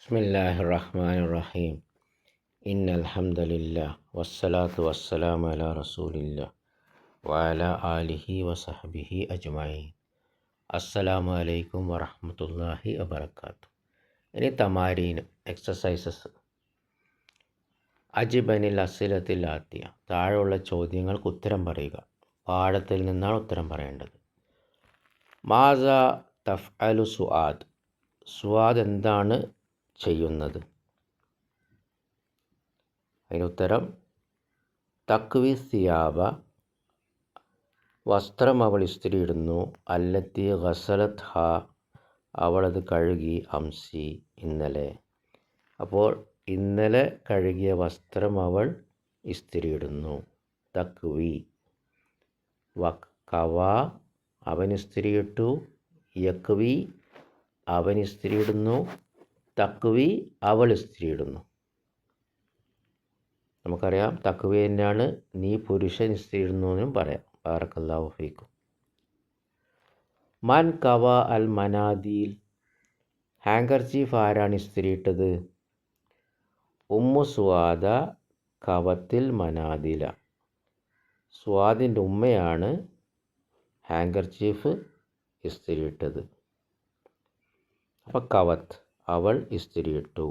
ബിസ്മില്ലാഹി റഹ്മാൻ റഹീം ഇൻ അൽഹംദലില്ല വസ്സലാത്തു വസ്സലാം അല റസൂലില്ല വാല ആലിഹി വസഹബിഹി അജ്മായി അസ്സലാമു അലൈക്കും വറഹമത്തല്ലാഹി വബർക്കാത്തു ഇനി തമാരീന് എക്സസൈസസ്. അജിബനിൽ അസിലത്തിൽ ആത്തിയ. താഴെയുള്ള ചോദ്യങ്ങൾക്ക് ഉത്തരം പറയുക. പാഠത്തിൽ നിന്നാണ് ഉത്തരം പറയേണ്ടത്. മാസ തഫ് അലു സുആദ്. സുആദ് എന്താണ്? ചെയ്യുന്നത്. അതിനുത്തരം തക്വി സിയാബ വസ്ത്രം അവൾ ഇസ്തിരിയിടുന്നു. അല്ലത്തി ഗസലത് ഹ അവളത് കഴുകി അംസി ഇന്നലെ. അപ്പോൾ ഇന്നലെ കഴുകിയ വസ്ത്രം അവൾ ഇസ്തിരിയിടുന്നു. തക്വി. വക്കവ അവൻ ഇസ്തിരിയിട്ടു. യക്വി അവൻ ഇസ്തിരിയിടുന്നു. തക്വി അവൾ സ്ത്രീയിടുന്നു. നമുക്കറിയാം തക്വി തന്നെയാണ് നീ പുരുഷൻ സ്ത്രീയിടുന്നു പറയാം. ബാറക്കല്ലാഹു ഫീക്കും. മൻ കവ അൽ മനാദീൽ. ഹാങ്കർ ചീഫ് ആരാണ് ഇസ്തിരിയിട്ടത് ഉമ്മു സ്വാദ കവത്തിൽ മനാദില. സ്വാദിന്റെ ഉമ്മയാണ് ഹാങ്കർ ചീഫ് ഇസ്തിരിയിട്ടത് അപ്പോൾ കവത്ത്. അവൾ ഇസ്തിരിയിട്ടു.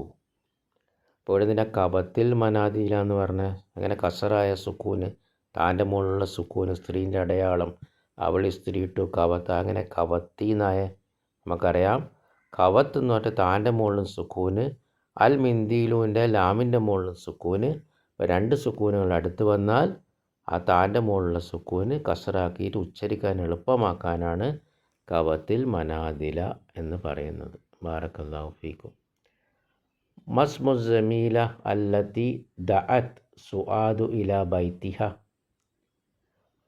അപ്പോൾ ഇതിന്റെ കപത്തിൽ മനാദില എന്ന് പറഞ്ഞ അങ്ങനെ കസറായ സുക്കൂന് താന്റെ മുകളിലുള്ള സുക്കൂന് സ്ത്രീന്റെ അടയാളം അവൾ ഇസ്തിരിയിട്ടു കവത്ത് അങ്ങനെ കവത്തി എന്നായ നമുക്കറിയാം. കവത്ത് എന്ന് പറഞ്ഞാൽ താന്റെ മുകളിലും സുക്കൂന് അൽ മിന്തിയിലൂന്റെ ലാമിന്റെ മുകളിലും സുക്കൂന്. രണ്ട് സുക്കൂനുകൾ അടുത്ത് വന്നാൽ ആ താന്റെ മുകളിലുള്ള സുക്കൂന് കസറാക്കിയിട്ട് ഉച്ചരിക്കാൻ എളുപ്പമാക്കാനാണ് കവത്തിൽ മനാതില എന്ന് പറയുന്നത്. ബാറക്കല്ലാഹു ഫീക്കും. മസ്മുസമീല അല്ലത്തി ദഅത്ത് സുആദു ഇല ബൈത്തിഹ.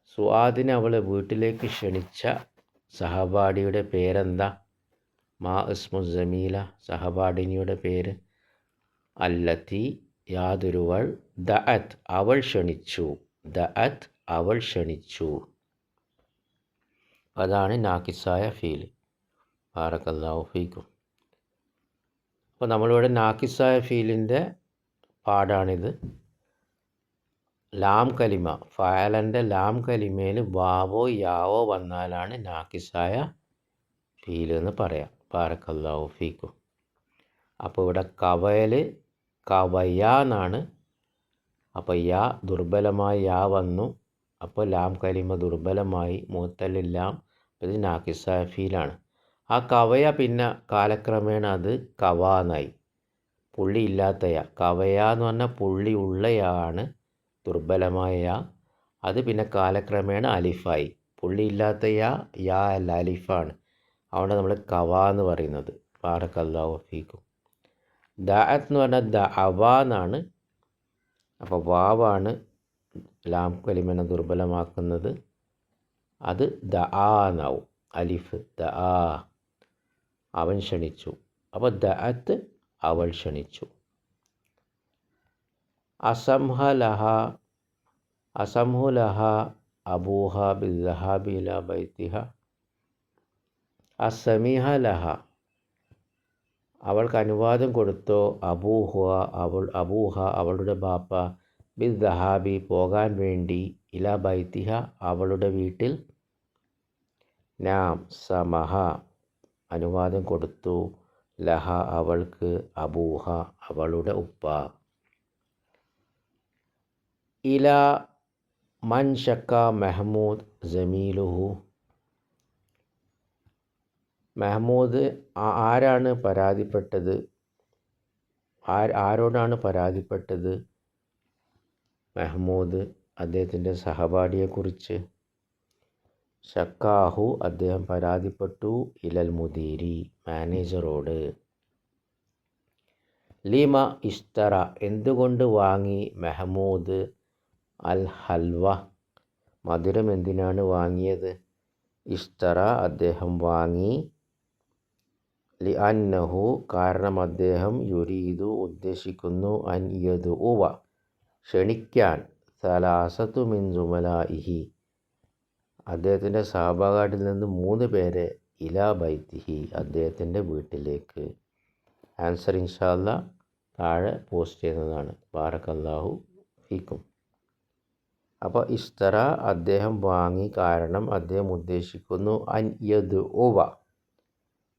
സുആദിനെ അവളെ വീട്ടിലേക്ക് ക്ഷണിച്ച സഹപാഠിയുടെ പേരെന്താ? മാ ഇസ്മുസമീല സഹപാഠിനിയുടെ പേര്. അല്ലത്തി യാതൊരുവൾ ദഅത്ത് അവൾ ക്ഷണിച്ചു. ദഅത്ത് അവൾ ക്ഷണിച്ചു. അതാണ് നാക്കിസായ ഫീൽ ബാറക്കല്ലാഹു ഫീക്കും. അപ്പോൾ നമ്മളിവിടെ നാക്കിസായ ഫീലിന്റെ പാടാണിത്. ലാം കലിമ ഫയലന്റെ ലാം കലിമയിൽ വാവോ യാവോ വന്നാലാണ് നാക്കിസായ ഫീൽ എന്ന് പറയാം. പാരക്കല്ലാവോ ഫീക്കും. അപ്പോൾ ഇവിടെ കവയൽ കവയ എന്നാണ്. അപ്പോൾ യാ ദുർബലമായി യാ വന്നു. അപ്പോൾ ലാം കലിമ ദുർബലമായി മൂത്തലില്ലാം ഇത് നാക്കിസായ ഫീലാണ്. ആ കവയ പിന്നെ കാലക്രമേണ അത് കവ എന്നായി പുള്ളി ഇല്ലാത്തയ. കവയ എന്ന് പറഞ്ഞാൽ പുള്ളി ഉള്ളയാണ് ദുർബലമായ അത് പിന്നെ കാലക്രമേണ അലിഫായി. പുള്ളി ഇല്ലാത്തയ യാ യാ അല്ല അലിഫാണ്. അതുകൊണ്ട് നമ്മൾ കവ എന്ന് പറയുന്നത്. ബാറക്കല്ലാഹു ഫീക്കും. ദഅത്ത് എന്ന് പറഞ്ഞാൽ ദ അവ എന്നാണ്. അപ്പോൾ വാവാണ് ലാം കലിമനെ ദുർബലമാക്കുന്നത്. അത് ദ ആ എന്നാവും. അലിഫ് ദ ആ അവൻ ക്ഷണിച്ചു. അപ്പോൾ ദഅത്ത് അവൾ ക്ഷണിച്ചു. അസംഹലഹ അസംഹുലഹ അബൂഹ ബിദ്ദഹാബി ഇല ബൈത്തിഹ. അസമിഹ ലഹ അവൾക്ക് അനുവാദം കൊടുത്തോ. അബൂഹ അവൾ അബൂഹ അവളുടെ ബാപ്പ ബിൽ ദഹാബി പോകാൻ വേണ്ടി ഇല ബൈത്തിഹ അവളുടെ വീട്ടിൽ. നാം സമഹ അനുവാദം കൊടുത്തു. ലഹ അവൾക്ക് അബൂഹ അവളുടെ ഉപ്പ. ഇല മൻഷക്ക മെഹമൂദ് ജമീലുഹു. മെഹ്മൂദ് ആരാണ് പരാതിപ്പെട്ടത്? ആരോടാണ് പരാതിപ്പെട്ടത്? മെഹ്മൂദ് അദ്ദേഹത്തിന്റെ സഹപാഠിയെക്കുറിച്ച്. ഷക്കാഹു അദ്ദേഹം പരാതിപ്പെട്ടു. ഇലൽ മുദീരി മാനേജറോട്. ലിമ ഇഷ്തറ എന്തുകൊണ്ട് വാങ്ങി? മെഹമൂദ് അൽ ഹൽവ മധുരം എന്തിനാണ് വാങ്ങിയത്? ഇഷ്തറ അദ്ദേഹം വാങ്ങി. ലി അന്നഹു കാരണം അദ്ദേഹം യുരീദു ഉദ്ദേശിക്കുന്നു അൻ യദു ഉവ ക്ഷണിക്കാൻ. സലാസത്തു മിൻ ജുമലായിഹി അദ്ദേഹത്തിന്റെ സഹഭാഗാട്ടിൽ നിന്ന് മൂന്ന് പേരെ ഇലാ ബൈത്തിഹി അദ്ദേഹത്തിന്റെ വീട്ടിലേക്ക് ആൻസർ ഇൻഷാല്ല താഴെ പോസ്റ്റ് ചെയ്യുന്നതാണ്. ബാറക്കല്ലാഹു ഫീക്കും. അപ്പോൾ ഇസ്തറ അദ്ദേഹം വാങ്ങി കാരണം അദ്ദേഹം ഉദ്ദേശിക്കുന്നു അൻ യദ് ഓവ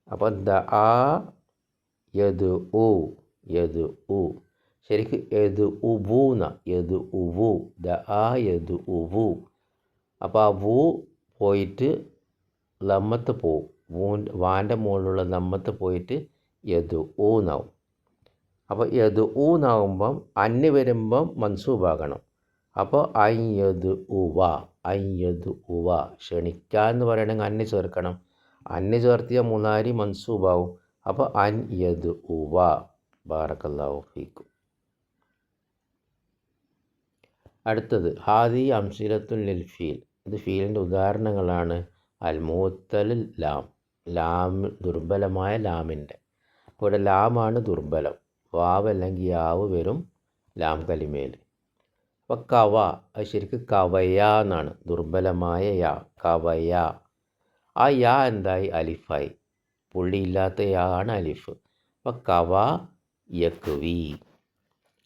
അപ്പോൾ ദ ആ യദ് ഉ യദ് ഉ ശരിക്ക് യദ് ഉബൂന യദ് ഉബു ദ ആ യദ് ഉവു അപ്പോൾ ആ വൂ പോയിട്ട് ലമ്മത്ത് പോവും വൂ വാന്റെ മുകളിലുള്ള ലമ്മത്ത് പോയിട്ട് യദു ഊന്നാവും അപ്പോൾ യദു ഊന്നാവുമ്പം അന്ന് വരുമ്പം മൻസൂബാകണം. അപ്പോൾ അയ്യത് ഉവ അയ്യത് ഉവ ക്ഷണിക്ക എന്ന് പറയണമെങ്കിൽ അന്ന് ചേർക്കണം. അന്ന് ചേർത്തിയ മുനാരി മൻസൂബാവും. അപ്പോൾ അൻ യദു ഉവ ബാറക്കല്ലാഹു ഫീക്കും. അടുത്തത് ഹാദി അംസിലത്തുൽ ഫീൽ. ഇത് ഫീലിന്റെ ഉദാഹരണങ്ങളാണ് അൽ മൂത്തൽ ലാം ലാം ദുർബലമായ ലാമിന്റെ. ഇവിടെ ലാമാണ് ദുർബലം. വാവ് അല്ലെങ്കിൽ യാവ് വരും ലാം കലിമേൽ. അപ്പോൾ കവ അത് ശരിക്കും കവയ എന്നാണ്. ദുർബലമായ യാ കവയ. ആ യാ എന്തായി? അലിഫായി. പുള്ളിയില്ലാത്ത യാ ആണ് അലിഫ്. അപ്പോൾ കവ യക്വി.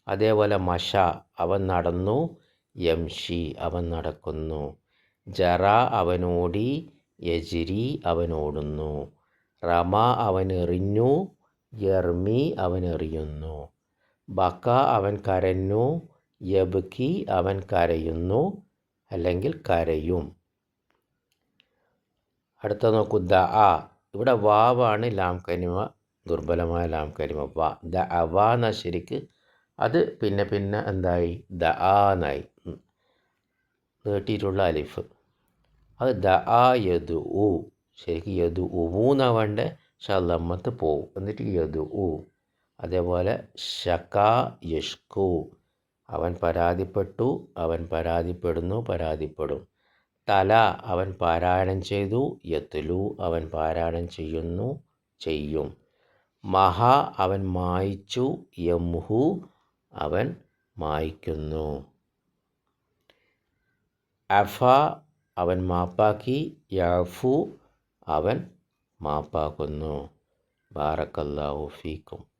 അതേപോലെ മഷ അവൻ നടന്നു. യംഷി അവൻ നടക്കുന്നു. ജറ അവനോടി യജിരി അവനോടുന്നു. റമ അവനെറിഞ്ഞു യർമി അവനെറിയുന്നു. ബക്ക അവൻ കരഞ്ഞു യബ്കി അവൻ കരയുന്നു അല്ലെങ്കിൽ കരയും. അടുത്ത നോക്കൂ ദ ആ ഇവിടെ വാവാണ് ലാം കനിമ ദുർബലമായ ലാം കനിമ വ. ദ അവ എന്ന ശരിക്ക്. അത് പിന്നെ പിന്നെ എന്തായി? ദ ആ എന്നായി. നീട്ടിയിട്ടുള്ള അലിഫ്. അത് ദ ആ യദു ഉ. ശരിക്കും യദു ഉവൂന്നാവേണ്ട ഷല്ലമ്മത്ത് പോവും. എന്നിട്ട് യദു ഉ. അതേപോലെ ഷകാ യഷ്കു. അവൻ പരാതിപ്പെട്ടു അവൻ പരാതിപ്പെടുന്നു പരാതിപ്പെടും. തല അവൻ പാരായണം ചെയ്തു. യത്തുലു അവൻ പാരായണം ചെയ്യുന്നു ചെയ്യും. മഹ അവൻ മായിച്ചു. യംഹു അവൻ മായ്ക്കുന്നു. അഫ അവൻ മാപ്പാക്കി. യാഫു അവൻ മാപ്പാക്കുന്നു. ബാറക്കല്ലാഹു ഫീക്കും.